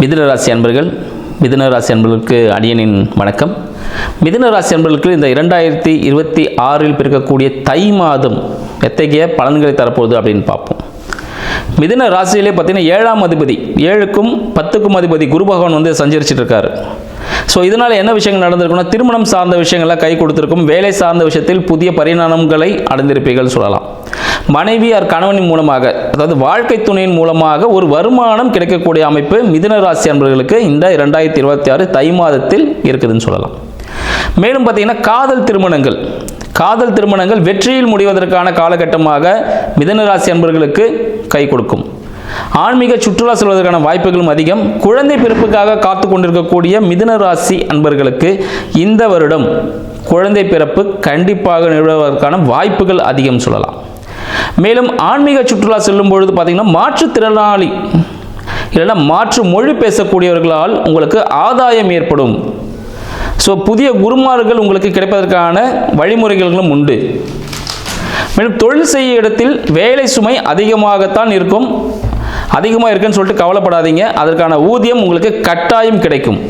மிதுன ராசி அன்பர்கள் மிதுன ராசி அன்பர்களுக்கு அடியனின் வணக்கம். மிதுன ராசி அன்பர்களுக்கு இந்த இரண்டாயிரத்தி இருபத்தி ஆறில் பிறக்கக்கூடிய தை மாதம் எத்தகைய பலன்களை தரப்போகுது அப்படின்னு பார்ப்போம். மிதுன ராசியிலே பார்த்தீங்கன்னா ஏழாம் அதிபதி ஏழுக்கும் பத்துக்கும் அதிபதி குரு பகவான் வந்து சஞ்சரிச்சிட்டு இருக்காரு. ஸோ இதனால் என்ன விஷயங்கள் நடந்திருக்குன்னா திருமணம் சார்ந்த விஷயங்கள்லாம் கை கொடுத்துருக்கும் வேலை சார்ந்த விஷயத்தில் புதிய பரிணாமங்களை அடைந்திருப்பீர்கள் சொல்லலாம். மனைவி ஆர் கணவனின் மூலமாக அதாவது வாழ்க்கை துணையின் மூலமாக ஒரு வருமானம் கிடைக்கக்கூடிய அமைப்பு மிதுன ராசி அன்பர்களுக்கு இந்த இரண்டாயிரத்தி இருபத்தி ஆறு தை மாதத்தில் இருக்குதுன்னு சொல்லலாம். மேலும் பார்த்தீங்கன்னா காதல் திருமணங்கள். காதல் திருமணங்கள் வெற்றியில் முடிவதற்கான காலகட்டமாக மிதனராசி அன்பர்களுக்கு கை கொடுக்கும். ஆன்மீக சுற்றுலா செல்வதற்கான வாய்ப்புகளும் அதிகம். குழந்தை பிறப்புக்காக காத்து கொண்டிருக்கக்கூடிய மிதுன ராசி அன்பர்களுக்கு இந்த வருடம் குழந்தை பிறப்பு கண்டிப்பாக நிகழ்வதற்கான வாய்ப்புகள் அதிகம் சொல்லலாம். மேலும் ஆன்மீக சுற்றுலா செல்லும் பொழுது பார்த்தீங்கன்னா மாற்றுத்திறனாளி இல்லைன்னா மாற்று மொழி பேசக்கூடியவர்களால் உங்களுக்கு ஆதாயம் ஏற்படும். ஸோ புதிய குருமார்கள் உங்களுக்கு கிடைப்பதற்கான வழிமுறைகளும் உண்டு. மேலும் தொழில் செய்ய இடத்தில் வேலை சுமை அதிகமாகத்தான் இருக்கும். அதிகமாக இருக்குன்னு சொல்லிட்டு கவலைப்படாதீங்க. அதற்கான ஊதியம் உங்களுக்கு கட்டாயம் கிடைக்கும்.